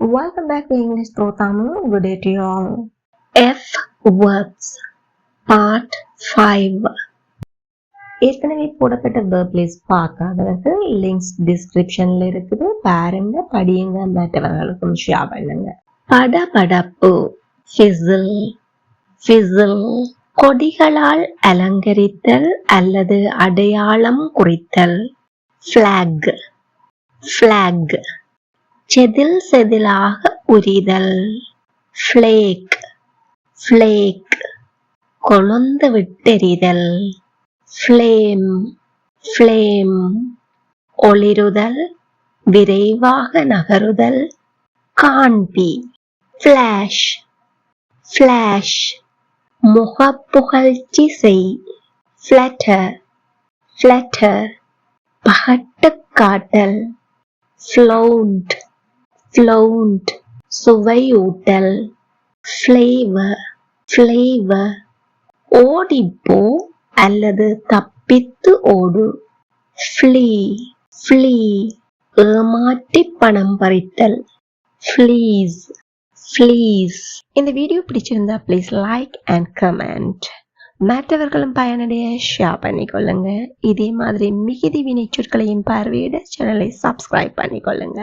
Welcome back to English Pro Tamil. Good day to you all. F verbs part 5 ஏற்கனவே போடப்பட்ட verb list பார்க்காதவர்கள் links டிஸ்கிரிப்ஷன்ல இருக்குது பாருங்க படியுங்க மற்றவர்களுக்கும் ஷேர் பண்ணுங்க. படபடப்பு ஃபிசில் ஃபிசில் கொடிகளால் அலங்கரித்தல் அல்லது அடையாளம் குறித்தல். ஃபிளாக் ஃபிளாக் செதில் செதிலாக உரிதல். ஃப்ளேக் ஃப்ளேக் கொழுந்து விட்டெறிதல். ஃப்ளேம் ஃப்ளேம் ஒளிருதல் விரைவாக நகருதல். காண்பி ஃப்ளாஷ் ஃப்ளாஷ் முகப்புகழ்ச்சி செய். ஃப்ளட்டர் ஃப்ளட்டர் பகட்டு காட்டல். ஃப்ளவுண்ட் ஃப்ளவுண்ட் சுவையூட்டல் ஃப்ளேவர் ஃப்ளேவர் ஓடிப்போ அல்லது தப்பித்து ஓடு. ஃப்ளீ ஃப்ளீ ஏமாற்றி பணம் பறித்தல். ஃப்ளீஸ் ஃப்ளீஸ் இந்த வீடியோ பிடிச்சிருந்தா ப்ளீஸ் லைக் அண்ட் கமெண்ட் மற்றவர்களும் பயனடைய ஷேர் பண்ணிக்கொள்ளுங்க. இதே மாதிரி மிகுதி வினைச்சொற்களையும் பார்வையிட சேனலை சப்ஸ்கிரைப் பண்ணிக்கொள்ளுங்க.